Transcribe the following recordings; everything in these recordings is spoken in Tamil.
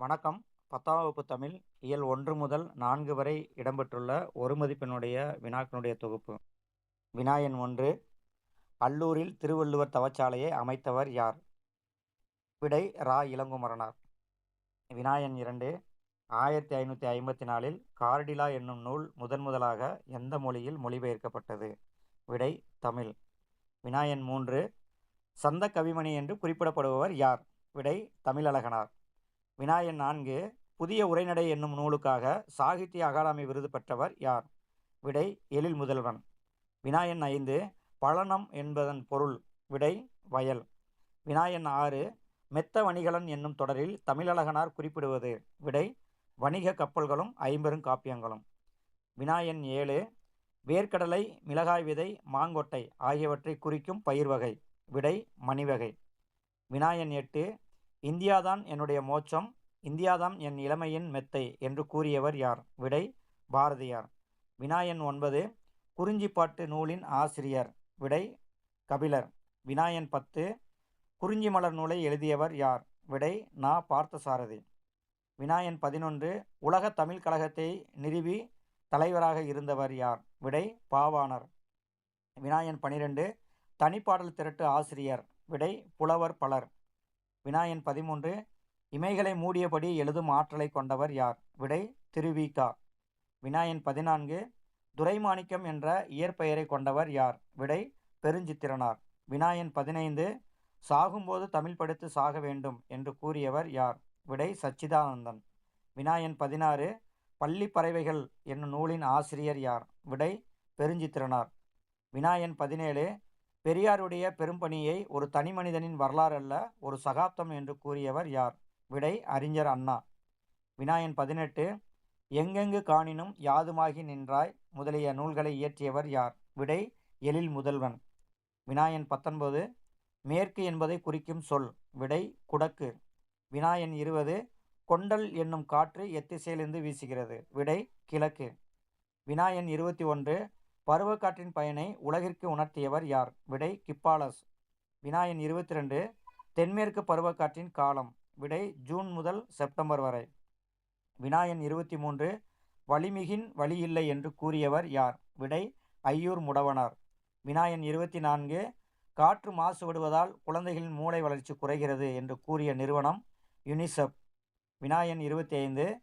வணக்கம். பத்தாம் வகுப்பு தமிழ் இயல் ஒன்று முதல் நான்கு வரை இடம்பெற்றுள்ள ஒரு மதிப்பெண்ணுடைய வினாக்களுடைய தொகுப்பு. வினாயன் ஒன்று. அல்லூரில் திருவள்ளுவர் தவச்சாலையை அமைத்தவர் யார்? விடை ரா. இளங்குமரனார். வினாயன் இரண்டு. ஆயிரத்தி ஐநூற்றி ஐம்பத்தி நாலில் கார்டிலா என்னும் நூல் முதன் முதலாக எந்த மொழியில் மொழிபெயர்க்கப்பட்டது? விடை தமிழ். வினாயன் மூன்று. சந்த கவிமணி என்று குறிப்பிடப்படுபவர் யார்? விடை தமிழழகனார். வினாயன் நான்கு புதிய உரைநடை என்னும் நூலுக்காக சாகித்ய அகாடமி விருது பெற்றவர் யார்? விடை எழில் முதல்வன். வினாயன் ஐந்து பழனம் என்பதன் பொருள். விடை வயல். வினாயன் ஆறு மெத்த வணிகலன் என்னும் தொடரில் தமிழழகனார் குறிப்பிடுவது. விடை வணிக கப்பல்களும் ஐம்பெரும் காப்பியங்களும். வினாயன் ஏழு வேர்க்கடலை மிளகாய் விதை மாங்கொட்டை ஆகியவற்றை குறிக்கும் பயிர் வகை விடை மணிவகை. வினாயன் எட்டு இந்தியாதான் என்னுடைய மோட்சம் இந்தியாதான் என் இளமையின் மெத்தை என்று கூறியவர் யார்? விடை பாரதியார். வினாயன் ஒன்பது குறிஞ்சிப்பாட்டு நூலின் ஆசிரியர். விடை கபிலர். வினாயன் பத்து குறிஞ்சி மலர் நூலை எழுதியவர் யார்? விடை நா. பார்த்தசாரதி. வினாயன் பதினொன்று உலக தமிழ் கழகத்தை நிறுவி தலைவராக இருந்தவர் யார்? விடை பாவாணர். வினாயன் பனிரெண்டு தனிப்பாடல் திரட்டு ஆசிரியர். விடை புலவர் பலர். வினாயன் பதிமூன்று இமைகளை மூடியபடி எழுதும் ஆற்றலை கொண்டவர் யார்? விடை திருவிகா. வினாயன் பதினான்கு துரைமாணிக்கம் என்ற இயற்பெயரை கொண்டவர் யார்? விடை பெருஞ்சித்திரனார். வினாயன் பதினைந்து சாகும்போது தமிழ் படித்து சாக வேண்டும் என்று கூறியவர் யார்? விடை சச்சிதானந்தன். வினாயன் பதினாறு பள்ளி பறவைகள் என்னும் நூலின் ஆசிரியர் யார்? விடை பெருஞ்சித்திரனார். வினாயன் பதினேழு பெரியாருடைய பெரும்பணியை ஒரு தனி மனிதனின் வரலாறு அல்ல ஒரு சகாப்தம் என்று கூறியவர் யார்? விடை அறிஞர் அண்ணா. வினாயன் பதினெட்டு எங்கெங்கு காணினும் யாதுமாகி நின்றாய் முதலிய நூல்களை இயற்றியவர் யார்? விடை எழில் முதல்வன். வினாயன் பத்தொன்பது மேற்கு என்பதை குறிக்கும் சொல். விடை குடக்கு. வினாயன் இருபது கொண்டல் என்னும் காற்று எத்திசையிலிருந்து வீசுகிறது. விடை கிழக்கு. வினாயன் இருபத்தி ஒன்று பருவக்காற்றின் பயனை உலகிற்கு உணர்த்தியவர் யார்? விடை கிப்பாலஸ். வினாயன் இருபத்தி ரெண்டு தென்மேற்கு பருவக்காற்றின் காலம். விடை ஜூன் முதல் செப்டம்பர் வரை. வினாயன் இருபத்தி மூன்று வலிமிகின் வழியில்லை என்று கூறியவர் யார்? விடை ஐயூர் முடவனார். வினாயன் இருபத்தி நான்கு காற்று மாசுபடுவதால் குழந்தைகளின் மூளை வளர்ச்சி குறைகிறது என்று கூறிய நிறுவனம் யுனிசெப் வினாயன் இருபத்தி ஐந்து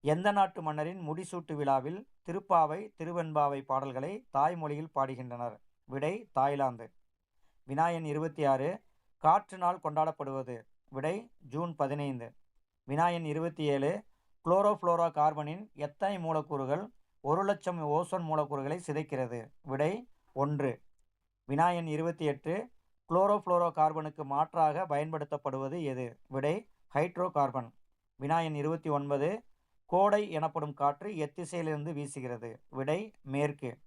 எந்த நாட்டு மன்னரின் முடிசூட்டு விழாவில் திருப்பாவை திருவெண்பாவை பாடல்களை தாய்மொழியில் பாடுகின்றனர். விடை தாய்லாந்து. வினாயன் இருபத்தி ஆறு காற்று நாள் கொண்டாடப்படுவது. விடை ஜூன் பதினைந்து. வினாயன் இருபத்தி ஏழு குளோரோஃப்ளோரோ கார்பனின் எத்தனை மூலக்கூறுகள் ஒரு லட்சம் ஓசோன் மூலக்கூறுகளை சிதைக்கிறது? விடை ஒன்று. வினாயன் இருபத்தி எட்டு குளோரோஃப்ளோரோ கார்பனுக்கு மாற்றாக பயன்படுத்தப்படுவது எது? விடை ஹைட்ரோ கார்பன் வினாயன் இருபத்தி ஒன்பது கோடை எனப்படும் காற்று எத்திசையிலிருந்து வீசுகிறது. விடை மேற்கு.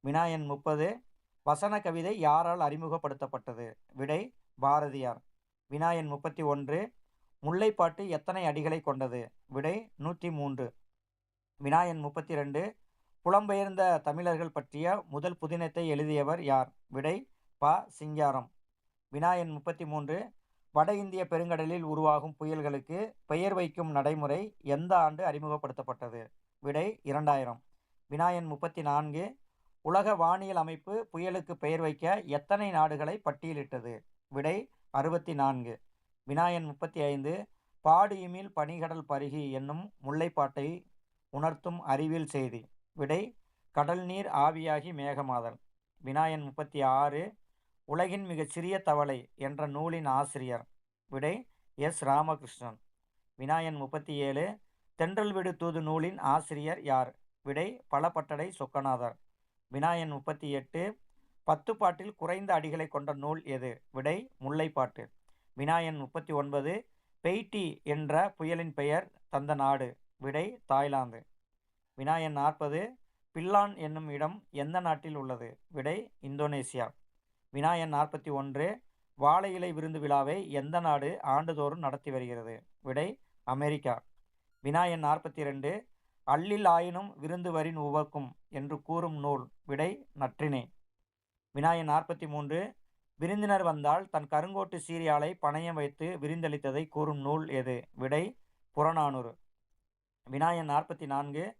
வினாயன் முப்பது. வசன கவிதை யாரால் அறிமுகப்படுத்தப்பட்டது? விடை பாரதியார். வினாயன் முப்பத்தி ஒன்று. முல்லைப்பாட்டு எத்தனை அடிகளை கொண்டது? விடை நூற்றி மூன்று. வினாயன் முப்பத்தி ரெண்டு புலம்பெயர்ந்த தமிழர்கள் பற்றிய முதல் புதினத்தை எழுதியவர் யார்? விடை ப. சிங்காரம். வினாயன் முப்பத்தி மூன்று. வட இந்திய பெருங்கடலில் உருவாகும் புயல்களுக்கு பெயர் வைக்கும் நடைமுறை எந்த ஆண்டு அறிமுகப்படுத்தப்பட்டது? விடை இரண்டாயிரம். வினாயன் முப்பத்தி நான்கு உலக வானியல் அமைப்பு புயலுக்கு பெயர் வைக்க எத்தனை நாடுகளை பட்டியலிட்டது? விடை அறுபத்தி நான்கு வினாயன் முப்பத்தி ஐந்து பாடியுமில் பனிகடல் பருகி என்னும் முல்லைப்பாட்டை உணர்த்தும் அறிவியல் செய்தி. விடை கடல் நீர் ஆவியாகி மேகமாதல். வினாயன் முப்பத்தி ஆறு உலகின் மிகச் சிறிய தவளை என்ற நூலின் ஆசிரியர் விடை எஸ். ராமகிருஷ்ணன். வினாயன் முப்பத்தி ஏழு தென்றல் விடு தூது நூலின் ஆசிரியர் யார்? விடை பலப்பட்டடை சொக்கநாதர். வினாயன் முப்பத்தி எட்டு பத்து பாட்டில் குறைந்த அடிகளை கொண்ட நூல் எது? விடை முல்லைப்பாட்டு. வினாயன் முப்பத்தி ஒன்பது பெய்டி என்ற புயலின் பெயர் தந்த நாடு. விடை தாய்லாந்து. வினாயன் நாற்பது பில்லான் என்னும் இடம் எந்த நாட்டில் உள்ளது? விடை இந்தோனேசியா. வினாயன் நாற்பத்தி ஒன்று வாழை இலை விருந்து விழாவை எந்த நாடு ஆண்டுதோறும் நடத்தி வருகிறது? விடை அமெரிக்கா. வினாயன் நாற்பத்தி ரெண்டு அள்ளில் ஆயினும் விருந்து வரின் உவக்கும் என்று கூறும் நூல். விடை நற்றினை. வினாயன் நாற்பத்தி மூன்று விருந்தினர் வந்தால் தன் கருங்கோட்டு சீரியாலை பணயம் வைத்து விருந்தளித்ததை கூறும் நூல் எது? விடை புறநானூறு. வினாயன் நாற்பத்தி நான்கு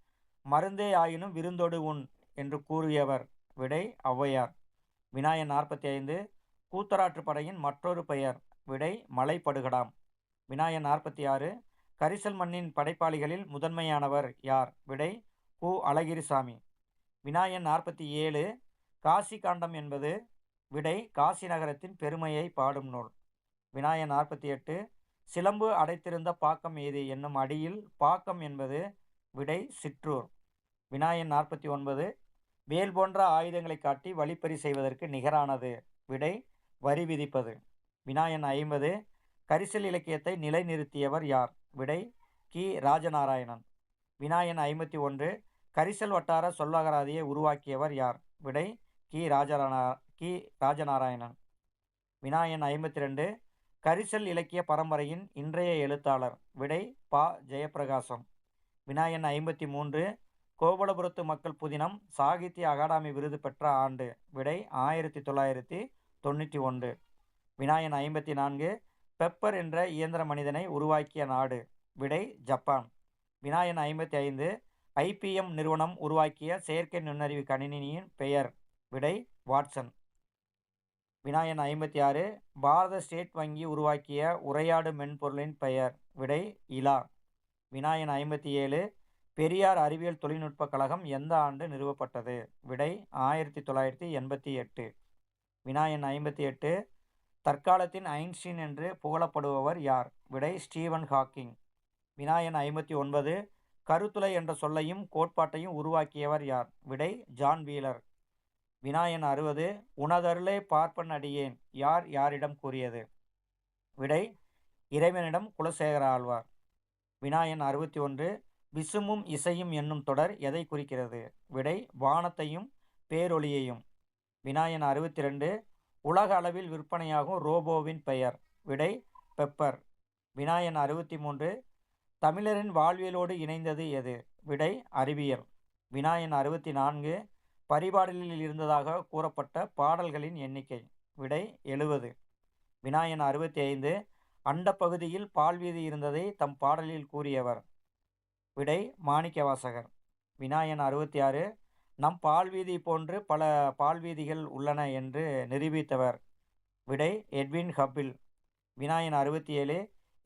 மருந்தே ஆயினும் விருந்தொடு உண் என்று கூறியவர். விடை ஔவையார். வினாயன் நாற்பத்தி ஐந்து கூத்தராற்று படையின் மற்றொரு பெயர் விடை மலைப்படுகடாம். வினாயன் நாற்பத்தி ஆறு கரிசல் மண்ணின் படைப்பாளிகளில் முதன்மையானவர் யார்? விடை கு. அழகிரிசாமி. வினாயன் நாற்பத்தி ஏழு காசி காண்டம் என்பது விடை காசி நகரத்தின் பெருமையை பாடும் நூல். வினாயன் நாற்பத்தி எட்டு சிலம்பு அடைத்திருந்த பாக்கம் ஏது என்னும் அடியில் பாக்கம் என்பது விடை சிற்றூர். வினாயன் நாற்பத்தி ஒன்பது வேல் போன்ற ஆயுதங்களை காட்டி வழிப்பறி செய்வதற்கு நிகரானது. விடை வரி விதிப்பது. வினாயன் ஐம்பது. கரிசல் இலக்கியத்தை நிலைநிறுத்தியவர் யார்? விடை கி. ராஜநாராயணன். வினாயன் ஐம்பத்தி ஒன்று. கரிசல் வட்டார சொல்லகராதியை உருவாக்கியவர் யார்? விடை கி. ராஜநாரா கி. ராஜநாராயணன். வினாயன் ஐம்பத்தி ரெண்டு. கரிசல் இலக்கிய பரம்பரையின் இன்றைய எழுத்தாளர். விடை பா. ஜெயப்பிரகாசம். வினாயன் ஐம்பத்தி மூன்று. கோபலபுரத்து மக்கள் புதினம் சாகித்ய அகாடமி விருது பெற்ற ஆண்டு விடை ஆயிரத்தி தொள்ளாயிரத்தி தொண்ணூற்றி ஒன்று. வினாயன் ஐம்பத்தி நான்கு பெப்பர் என்ற இயந்திர மனிதனை உருவாக்கிய நாடு விடை ஜப்பான். வினாயன் ஐம்பத்தி ஐந்து ஐபிஎம் நிறுவனம் உருவாக்கிய செயற்கை நுண்ணறிவு கணினியின் பெயர் விடை வாட்சன். வினாயன் ஐம்பத்தி ஆறு பாரத ஸ்டேட் வங்கி உருவாக்கிய உரையாடு மென்பொருளின் பெயர் விடை இலா. வினாயன் ஐம்பத்தி ஏழு பெரியார் அறிவியல் தொழில்நுட்ப கழகம் எந்த ஆண்டு நிறுவப்பட்டது? விடை ஆயிரத்தி தொள்ளாயிரத்தி எண்பத்தி எட்டு. வினாயன் ஐம்பத்தி எட்டு. தற்காலத்தின் ஐன்ஸ்டீன் என்று புகழப்படுபவர் யார்? விடை ஸ்டீவன் ஹாக்கிங். வினாயன் ஐம்பத்தி ஒன்பது. கருத்துளை என்ற சொல்லையும் கோட்பாட்டையும் உருவாக்கியவர் யார்? விடை ஜான் வீலர். வினாயன் அறுபது. உனதருளே பார்ப்பன் அடியேன். யார் யாரிடம் கூறியது? விடை இறைவனிடம் குலசேகர ஆழ்வார். வினாயன் அறுபத்தி ஒன்று. விசுமும் இசையும் என்னும் தொடர் எதை குறிக்கிறது? விடை வானத்தையும் பேரொளியையும். வினாயன் அறுபத்தி ரெண்டு உலக அளவில் விற்பனையாகும் ரோபோவின் பெயர். விடை பெப்பர். வினாயன் அறுபத்தி மூன்று தமிழரின் வாழ்வியலோடு இணைந்தது எது? விடை அறிவியல். வினாயன் அறுபத்தி நான்கு பரிபாடலில் இருந்ததாக கூறப்பட்ட பாடல்களின் எண்ணிக்கை. விடை எழுவது. வினாயன் அறுபத்தி ஐந்து அண்டப்பகுதியில் பால்வீதி இருந்ததை தம் பாடலில் கூறியவர். விடை மாணிக்கவாசகர். வினாயன் அறுபத்தி ஆறு நம் பால்வீதி போன்று பல பால்வீதிகள் உள்ளன என்று நிரூபித்தவர். விடை எட்வின் ஹப்பில். வினாயன் அறுபத்தி ஏழு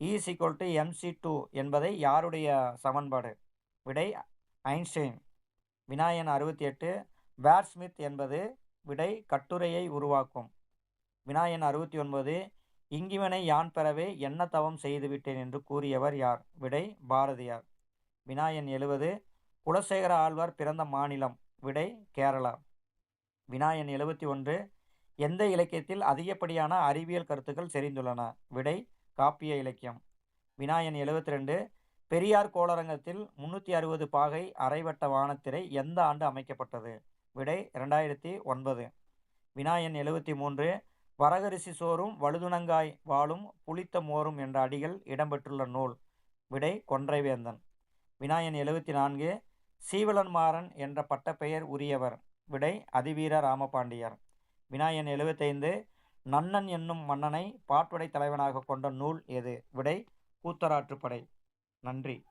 is e equal to MC two என்பதை யாருடைய சமன்பாடு? விடை ஐன்ஸ்டைன். வினாயன் அறுபத்தி எட்டு வேர்ஸ்மித் என்பது விடை கட்டுரையை உருவாக்கும். வினாயன் அறுபத்தி ஒன்பது இங்கிவனை யான் பெறவே என்ன தவம் செய்துவிட்டேன் என்று கூறியவர் யார்? விடை பாரதியார். வினாயன் எழுவது. குலசேகர ஆழ்வார் பிறந்த மாநிலம் விடை கேரளா. வினாயன் எழுபத்தி ஒன்று. எந்த இலக்கியத்தில் அதிகப்படியான அறிவியல் கருத்துக்கள் செறிந்துள்ளன? விடை காப்பிய இலக்கியம். வினாயன் எழுபத்தி ரெண்டு. பெரியார் கோளரங்கத்தில் முன்னூற்றி அறுபது பாகை அரைவட்ட வானத்திரை எந்த ஆண்டு அமைக்கப்பட்டது? விடை ரெண்டாயிரத்தி ஒன்பது. வினாயன் எழுபத்தி மூன்று. வரகரிசி சோறும் வழுதுணங்காய் வாழும் புளித்த மோரும் என்ற அடிகள் இடம்பெற்றுள்ள நூல். விடை கொன்றைவேந்தன். வினாயன் எழுபத்தி நான்கு சீவலன்மாறன் என்ற பட்டப்பெயர் உரியவர் விடை அதிவீர ராமபாண்டியர். வினாயன் எழுபத்தைந்து நன்னன் என்னும் மன்னனை பாட்டுடை தலைவனாக கொண்ட நூல் எது? விடை கூத்தராற்றுப்படை. நன்றி.